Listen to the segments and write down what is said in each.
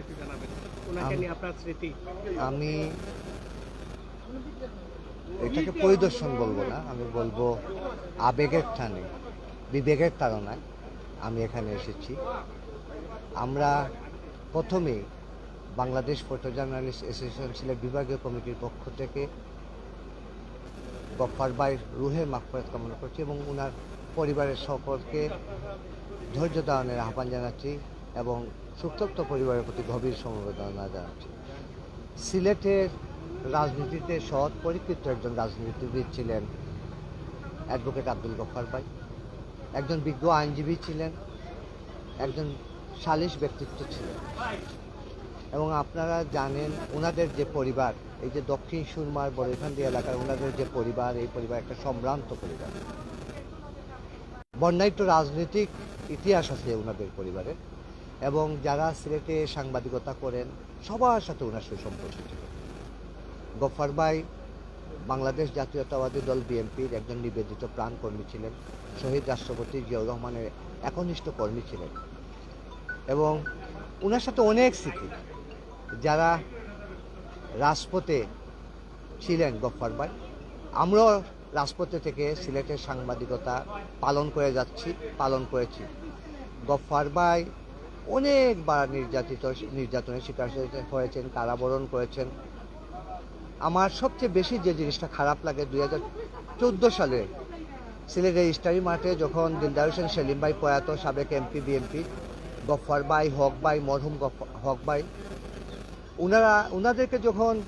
একটু জানাবেন। ওনাকে নিয়ে আপনার স্মৃতি। আমি এটাকে পরিদর্শন বলব না আমি বলব আবেগের টানে বিবেকের তাড়নায় আমি এখানে এসেছি। আমরা প্রথমেই Bangladesh photo journalist association Sylhet বিভাগীয় কমিটির পক্ষ থেকে গফার বাইর রুহের মাকফরাত কামনা করছি এবং ওনার পরিবারের সকলকে ধৈর্য ধারণের আহ্বান জানাচ্ছি এবং সুতপ্ত পরিবারের প্রতি গভীর সমবেদনা জানাচ্ছি। সিলেটের রাজনীতিতে সৎ পরিকৃত একজন রাজনীতিবিদ ছিলেন অ্যাডভোকেট আব্দুল গফার ভাই। একজন বিজ্ঞ আইনজীবী ছিলেন, একজন সালিশ ব্যক্তিত্ব ছিলেন। এবং আপনারা জানেন ওনাদের যে পরিবার, এই যে দক্ষিণ সুরমার বড়খান্দি এলাকার ওনাদের যে পরিবার, এই পরিবার একটা সম্ভ্রান্ত পরিবার। বর্ণাঢ্য রাজনৈতিক ইতিহাস আছে ওনাদের পরিবারের। এবং যারা সিলেটে সাংবাদিকতা করেন, সবার সাথে ওনার সুসম্পর্ক ছিল। গফার ভাই বাংলাদেশ জাতীয়তাবাদী দল বিএনপির একজন নিবেদিত প্রাণকর্মী ছিলেন, শহীদ রাষ্ট্রপতি জিয়াউর রহমানের একনিষ্ঠ কর্মী ছিলেন। এবং ওনার সাথে অনেক স্মৃতি। যারা রাজপথে ছিলেন গফার ভাই, আমরাও রাজপথে থেকে সিলেটের সাংবাদিকতা পালন করে যাচ্ছি, পালন করেছি। গফার ভাই অনেকবার নির্যাতিত, নির্যাতনের শিকার হয়েছে- হয়েছেন, কারাবরণ করেছেন। আমার সবচেয়ে বেশি যে জিনিসটা খারাপ লাগে, দুই হাজার চোদ্দ সালে সিলেটের ইস্টারি মাঠে যখন দিলদার হোসেন সেলিম ভাই প্রয়াত, সাবেক এমপি বিএনপি গফার ভাই, হক ভাই, মরহুম হক ভাই ওনারা ওনাদেরকে যখন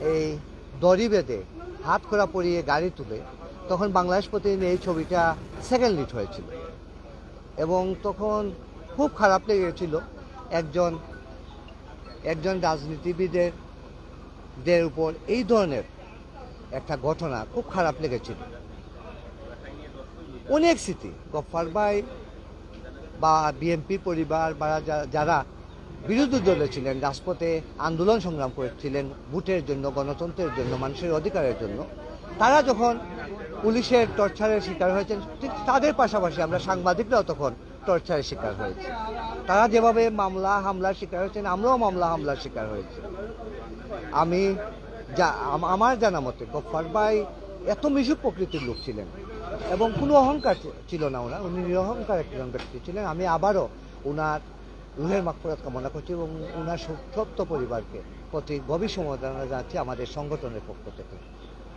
এই দড়ি বেঁধে, হাত খোলা পরিয়ে গাড়ি তুলে, তখন বাংলাদেশ প্রতিদিন এই ছবিটা সেকেন্ড লিড হয়েছিল। এবং তখন খুব খারাপ লেগেছিল একজন একজন রাজনীতিবিদের দের উপর এই ধরনের একটা ঘটনা খুব খারাপ লেগেছিল। অনেক স্মৃতি, গফার ভাই বা বিএনপি পরিবার বা যারা বিরোধী দলে ছিলেন, রাজপথে আন্দোলন সংগ্রাম করেছিলেন, ভোটের জন্য, গণতন্ত্রের জন্য, মানুষের অধিকারের জন্য, তারা যখন পুলিশের টর্চারের শিকার হয়েছেন, ঠিক তাদের পাশাপাশি আমরা সাংবাদিকরাও তখন টর্চারের শিকার হয়েছে। তারা যেভাবে মামলা, হামলার শিকার হয়েছেন, আমরাও মামলা, হামলার শিকার হয়েছি। আমি যা আমার জানা মতে গফার ভাই এত মিশুক প্রকৃতির লোক ছিলেন এবং কোনো অহংকার ছিল না ওনার। উনি নিরহংকার একজন ব্যক্তি ছিলেন। আমি আবারও ওনার রুহের মাকফরাত কামনা করছি এবং ওনার সত্য পরিবারকে প্রতি গভীর সমবেদনা জানাচ্ছি আমাদের সংগঠনের পক্ষ থেকে।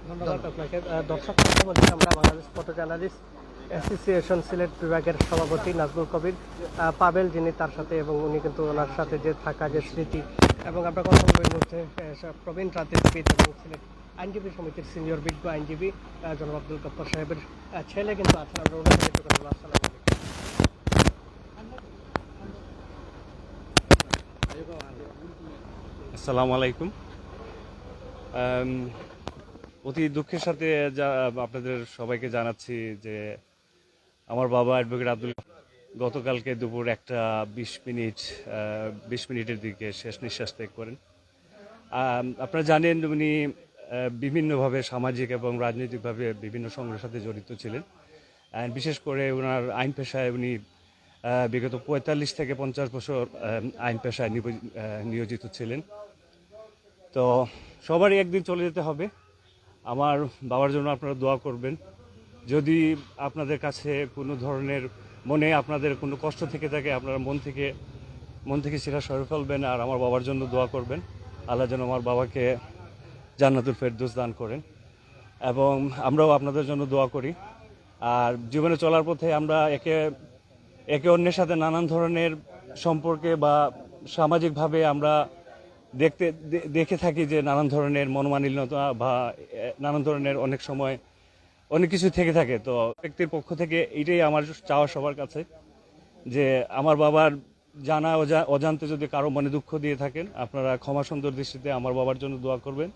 ধন্যবাদ আপনাকে দর্শক আমরা Bangladesh photo journalist association Sylhet বিভাগের সভাপতি নাজমুল কবির পাবেল যিনি তার সাথে এবং উনি কিন্তু ওনার সাথে যে থাকা যে স্মৃতি এবং আমরা কথা আহ, সা- প্রবীণ রাজনীতিবিদ এবং সিলেট আইনজীবী সমিতির সিনিয়র বিজ্ঞ আইনজীবী জনাব আব্দুল গফর সাহেবের ছেলে কিন্তু আছেন। আমরা ওনার সাথে কথা বলব। আসসালামু আলাইকুম। অতি দুঃখের সাথে যা আপনাদের সবাইকে জানাচ্ছি যে আমার বাবা অ্যাডভোকেট আব্দুল গতকালকে দুপুর একটা বিশ মিনিট বিশ মিনিটের দিকে শেষ নিঃশ্বাস ত্যাগ করেন। আপনারা জানেন উনি বিভিন্নভাবে সামাজিক এবং রাজনৈতিকভাবে বিভিন্ন সংঘের সাথে জড়িত ছিলেন। বিশেষ করে ওনার আইন পেশায় উনি বিগত পঁয়তাল্লিশ থেকে পঞ্চাশ বছর আইন পেশায় নিয়োজিত ছিলেন। তো সবারই একদিন চলে যেতে হবে। আমার বাবার জন্য আপনারা দোয়া করবেন। যদি আপনাদের কাছে কোনো ধরনের মনে আপনাদের কোনো কষ্ট থেকে থাকে, আপনারা মন থেকে মন থেকে সেটা সরে ফেলবেন আর আমার বাবার জন্য দোয়া করবেন। আল্লাহ যেন আমার বাবাকে জান্নাতুল ফেরদৌস দান করেন। এবং আমরাও আপনাদের জন্য দোয়া করি। আর জীবনে চলার পথে আমরা একে একে অন্যের সাথে নানান ধরনের সম্পর্কে বা সামাজিকভাবে আমরা দেখতে দেখে থাকি যে নানান ধরনের মনোমালিন্যতা বা নানান ধরনের অনেক সময় অনেক কিছু থেকে থাকে। তো ব্যক্তির পক্ষ থেকে এটাই আমার চাওয়া সবার কাছে যে আমার বাবার জানা অজা- অজান্তে যদি কারও মনে দুঃখ দিয়ে থাকেন আপনারা ক্ষমা সুন্দর দৃষ্টিতে আমার বাবার জন্য দোয়া করবেন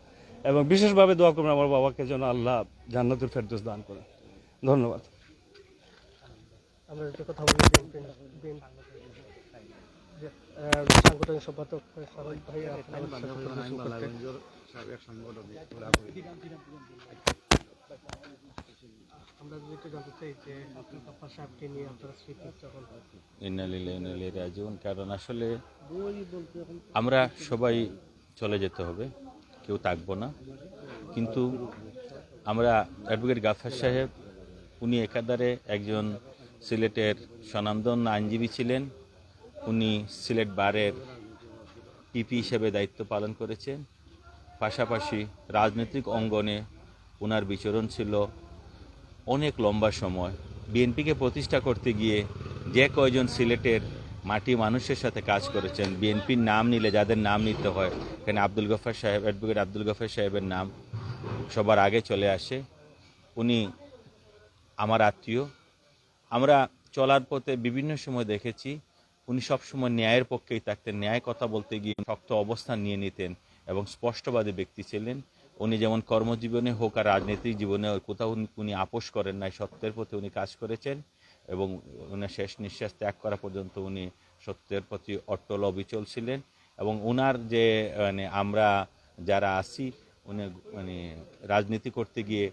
এবং বিশেষভাবে দোয়া করবেন আমার বাবাকে যেন আল্লাহ জান্নাতুল ফেরদৌস দান করেন। ধন্যবাদ। আমরা কথা বলি সাংগঠনিক সম্পাদক ভাই যখন কারণ আসলে আমরা সবাই চলে যেতে হবে, কেউ থাকব না। কিন্তু আমরা অ্যাডভোকেট গাফার সাহেব, উনি একাধারে একজন সিলেটের স্বনামধন্য আইনজীবী ছিলেন। উনি সিলেট বারের পিপি হিসেবে দায়িত্ব পালন করেছেন। পাশাপাশি রাজনৈতিক অঙ্গনে ওনার বিচরণ ছিল অনেক লম্বা সময়। বিএনপিকে প্রতিষ্ঠা করতে গিয়ে যে কয়জন সিলেটের মাটি মানুষের সাথে কাজ করেছেন, বিএনপির নাম নিলে যাদের নাম নিতে হয়, এখানে আব্দুল গফার সাহেব, অ্যাডভোকেট আব্দুল গফার সাহেবের নাম সবার আগে চলে আসে। উনি আমার আত্মীয়। আমরা চলার পথে বিভিন্ন সময় দেখেছি, উনি সবসময় ন্যায়ের পক্ষেই থাকতেন। ন্যায় কথা বলতে গিয়ে শক্ত অবস্থান নিয়ে নিতেন এবং স্পষ্টবাদী ব্যক্তি ছিলেন। উনি যেমন কর্মজীবনে হোক আর রাজনৈতিক জীবনে কোথাও উনি- উনি আপোষ করেন নাই, সত্যের প্রতি উনি কাজ করেছেন এবং উনার শেষ নিঃশ্বাস ত্যাগ করা পর্যন্ত উনি সত্যের প্রতি অটল অবিচল ছিলেন এবং ওনার যে মানে আমরা যারা আছি, উনি মানে রাজনীতি করতে গিয়ে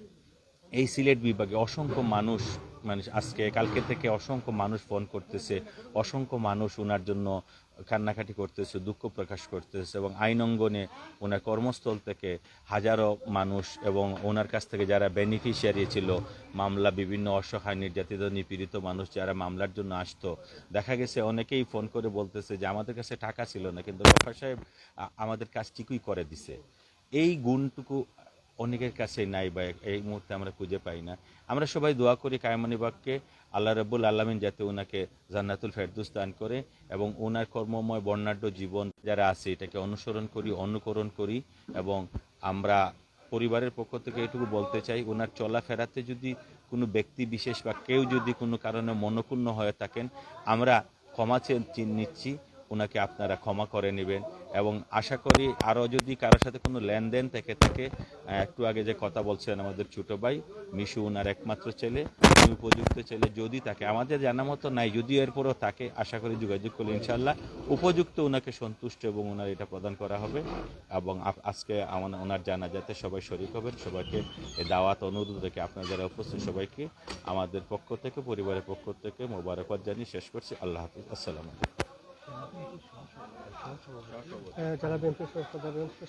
এই সিলেট বিভাগে অসংখ্য মানুষ মানে আজকে, কালকে থেকে অসংখ্য মানুষ ফোন করতেছে, অসংখ্য মানুষ ওনার জন্য কান্নাকাটি করতেছে, দুঃখ প্রকাশ করতেছে এবং আইন অঙ্গনে ওনার কর্মস্থল থেকে হাজারো মানুষ এবং ওনার কাছ থেকে যারা বেনিফিশিয়ারি ছিল, মামলা, বিভিন্ন অসহায়, নির্যাতিত, নিপীড়িত মানুষ যারা মামলার জন্য আসতো, দেখা গেছে অনেকেই ফোন করে বলতেছে যে আমাদের কাছে টাকা ছিল না, কিন্তু গফার সাহেব আমাদের কাজ ঠিকই করে দিছে। এই গুণটুকু অনেকের কাছে নাই বা এই মুহূর্তে আমরা খুঁজে পাই না। আমরা সবাই দোয়া করি কায়মনিবাগকে আল্লাহ রব্বুল আলমিন যাতে ওনাকে জান্নাতুল ফেরদুস দান করে এবং ওনার কর্মময় বর্ণাঢ্য জীবন যারা আছে, এটাকে অনুসরণ করি, অনুকরণ করি এবং আমরা পরিবারের পক্ষ থেকে এটুকু বলতে চাই ওনার চলাফেরাতে যদি কোনো ব্যক্তি বিশেষ বা কেউ যদি কোনো কারণে মনক্ষুণ্ণ হয়ে থাকেন, আমরা ক্ষমা নিচ্ছি। ওনাকে আপনারা ক্ষমা করে নেবেন। এবং আশা করি আরও যদি কারোর সাথে কোনো লেনদেন থেকে থাকে একটু আগে যে কথা বলছেন আমাদের ছোট ভাই, মিশু ওনার একমাত্র ছেলে উপযুক্ত ছেলে যদি থাকে, আমাদের জানা মতো নাই, যদিও এরপরও থাকে, আশা করি যোগাযোগ করলে ইনশাল্লাহ উপযুক্ত ওনাকে সন্তুষ্ট এবং ওনার এটা প্রদান করা হবে। এবং আজকে আমার ওনার জানা যাতে সবাই শরিক হবেন, সবাইকে দাওয়াত, অনুরোধ রেখে আপনারা যারা উপস্থিত, সবাইকে আমাদের পক্ষ থেকে, পরিবারের পক্ষ থেকে মোবারকবাদ জানিয়ে শেষ করছি। আল্লাহ হাফিজ। আসসালামু আলাইকুম। আহ, যারা বিএনপি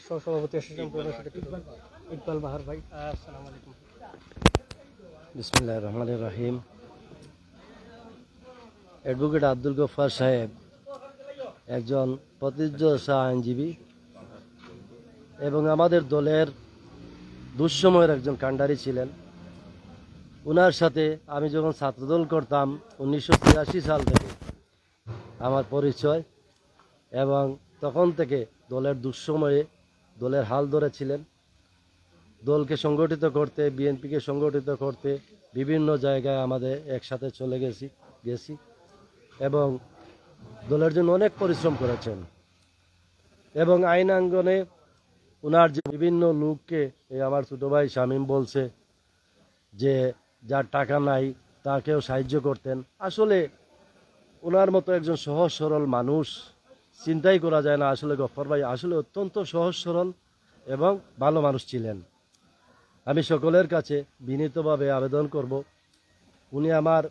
সহসভাপতি এসেছেন ইকবাল বাহার ভাই। আলাইকুম। বিসমুল্লাহ রহমান রাহিম। অ্যাডভোকেট আব্দুল গফার সাহেব একজন প্রতিষ্ঠা আইনজীবী এবং আমাদের দলের দুঃসময়ের একজন কাণ্ডারি ছিলেন। ওনার সাথে আমি যখন ছাত্রদল করতাম উনিশশো তিরাশি সাল থেকে আমার পরিচয় এবং তখন থেকে দলের দুঃসময়ে দলের হাল ধরেছিলেন। দলকে সংগঠিত করতে, বিএনপিকে সংগঠিত করতে বিভিন্ন জায়গায় আমাদের একসাথে চলে গেছি গেছি এবং দলের জন্য অনেক পরিশ্রম করেছেন এবং আইনাঙ্গনে ওনার যে বিভিন্ন লোককে, এই আমার ছোটো ভাই শামীম বলছে যে, যার টাকা নাই, তাকেও সাহায্য করতেন। আসলে ওনার মতো একজন সহজ সরল মানুষ চিন্তাই করা যায় না আসলে গফর ভাই। আসলে অত্যন্ত সহজ সরল এবং ভালো মানুষ ছিলেন। আমি সকলের কাছে বিনীতভাবে আবেদন করব, উনি আমার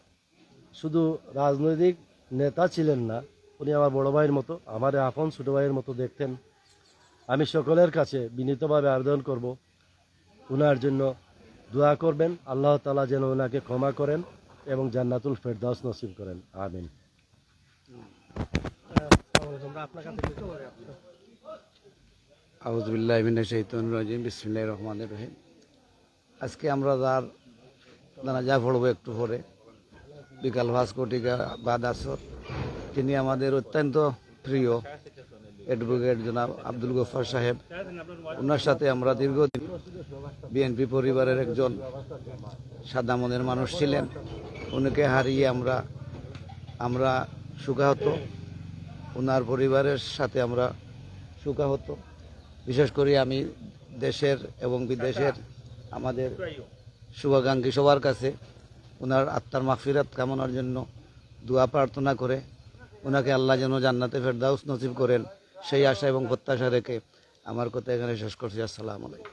শুধু রাজনৈতিক নেতা ছিলেন না, উনি আমার বড় ভাইয়ের মতো, আমার আপন ছোটো ভাইয়ের মতো দেখতেন। আমি সকলের কাছে বিনীতভাবে আবেদন করব, উনার জন্য দোয়া করবেন, আল্লাহ তালা যেন ওনাকে ক্ষমা করেন এবং জান্নাতুল ফেরদাস নসিব করেন। আমিন। আজকে আমরা যার জানাজা পড়ব একটু পরে। বিকাল পাঁচ কোটিকা বাদ আসর। তিনি আমাদের অত্যন্ত প্রিয় অ্যাডভোকেট জনাব আব্দুল গফার সাহেব। ওনার সাথে আমরা দীর্ঘদিন বিএনপি পরিবারের একজন সাদা মনের মানুষ ছিলেন। উনিকে হারিয়ে আমরা আমরা সুখাহত। ওনার পরিবারের সাথে আমরা সুখাহত। বিশেষ করে আমি দেশের এবং বিদেশের আমাদের শুভাকাঙ্ক্ষী সবার কাছে ওনার আত্মার মাগফিরাত কামনার জন্য দোয়া প্রার্থনা করে ওনাকে আল্লাহ যেন জান্নাতে ফেরদাউস নসিব করেন, সেই আশা এবং প্রত্যাশা রেখে আমার কথা এখানে শেষ করছি। আসসালামু আলাইকুম।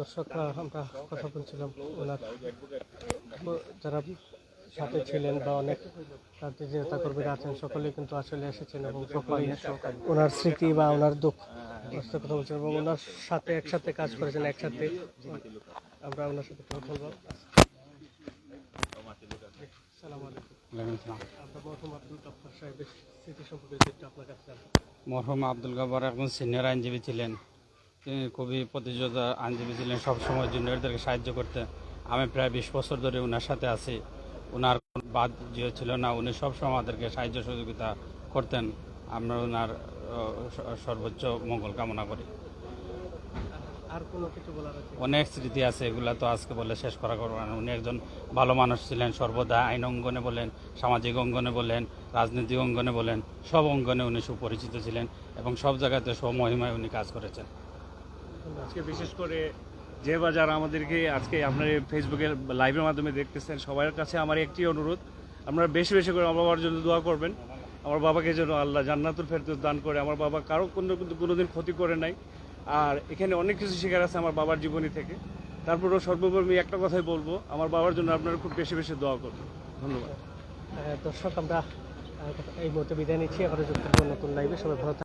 দর্শক আমরা কথা বলছিলাম ওনার, যারা সাথে ছিলেন বা অনেক তাদের যে নেতা কর্মীরা আছেন, সকলেই কিন্তু আসলে এসেছেন এবং সকলেই ওনার স্মৃতি বা ওনার দুঃখ কথা বলছেন এবং ওনার সাথে একসাথে কাজ করেছেন, একসাথে আমরা ওনার সাথে কথা বলব। মরহুম আব্দুল গাবার একজন সিনিয়র আইনজীবী ছিলেন। তিনি খুবই প্রতিযোগিতা আইনজীবী ছিলেন, সবসময় জুনিয়রদেরকে সাহায্য করতে আমি প্রায় বিশ বছর ধরে ওনার সাথে আছি। ওনার কোনো বাদ যে ছিল না উনি সবসময় আমাদেরকে সাহায্য সহযোগিতা করতেন। আমরা ওনার সর্বোচ্চ মঙ্গল কামনা করি। অনেক স্মৃতি আছে এগুলো তো আজকে বলে শেষ করা করব না। উনি একজন ভালো মানুষ ছিলেন সর্বদা আইন অঙ্গনে বলেন সামাজিক অঙ্গনে বলেন রাজনৈতিক অঙ্গনে বলেন সব অঙ্গনে উনি সুপরিচিত ছিলেন এবং সব জায়গাতে স্বমহিমায় উনি কাজ করেছেন। আজকে বিশেষ করে যে বা যারা আমাদেরকে আজকে আপনার ফেসবুকের লাইভের মাধ্যমে দেখতেছেন। সবার কাছে আমার একটি অনুরোধ, আপনারা বেশি বেশি করে আমার বাবার জন্য দোয়া করবেন। আমার বাবাকে যেন আল্লাহ জান্নাতুল ফেরদৌস দান করে। আমার বাবা কারও কোনো কোনোদিন ক্ষতি করে নাই। আর এখানে অনেক কিছু শেখার আছে আমার বাবার জীবনী থেকে। তারপরেও সর্বোপরি একটা কথাই বলব, আমার বাবার জন্য আপনারা খুব বেশি বেশি দোয়া করবেন। ধন্যবাদ। দর্শক, আমরা এই মুহূর্তে বিদায় নিচ্ছি। আবার যুক্ত নতুন লাইভে সবাই ভালো।